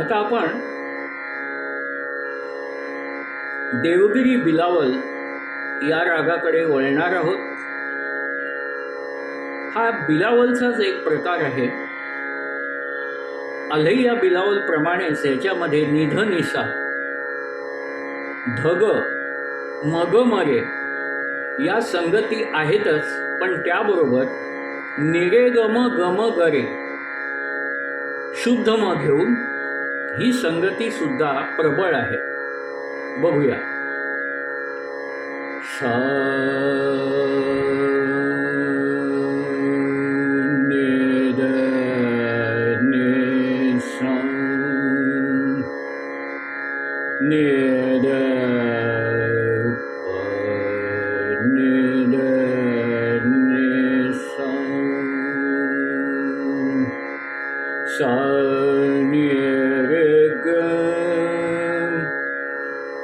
आता आपण देवगिरी बिलावल या रागाकडे वळणार आहोत. हा बिलावलचाच एक प्रकार आहे. अल्हैया बिलावल प्रमाणेच याच्यामध्ये निध निसा धग मग मरे या संगती आहेतच पण त्याबरोबर निरे गम गम गरे शुद्ध म घेऊन ही संगती सुद्धा प्रबळ आहे. बघूया. सा नि द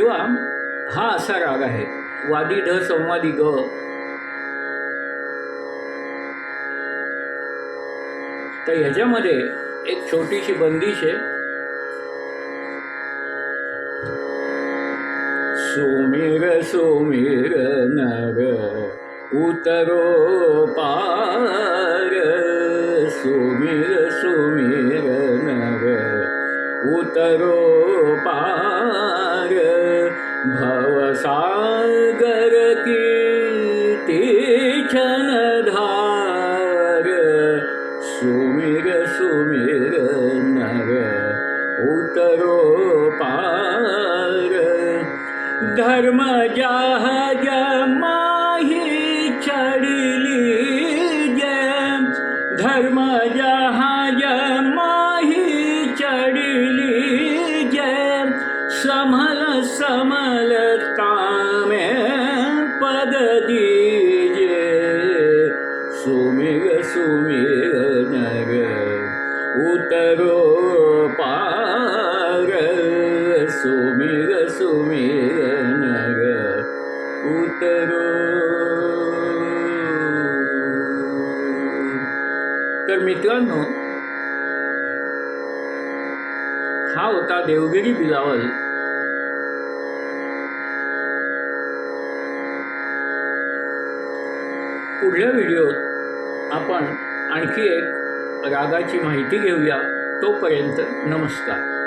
तेव्हा हा असा राग आहे. वादी ढ संवादी ग. तर ह्याच्यामध्ये एक छोटीशी बंदिश आहे. सुमीर सुमीर नर उतरो पार. सुमीर सुमीर नर उतरो पार. सागर की तीक्षण धार सुमिर सुमीर नर उतरो पार। धर्म जहाज जा तर मित्रांनो हा होता देवगिरी बिलावल. पुढल्या व्हिडिओत आपण आणखी एक रागाची माहिती घेऊया. तोपर्यंत नमस्कार.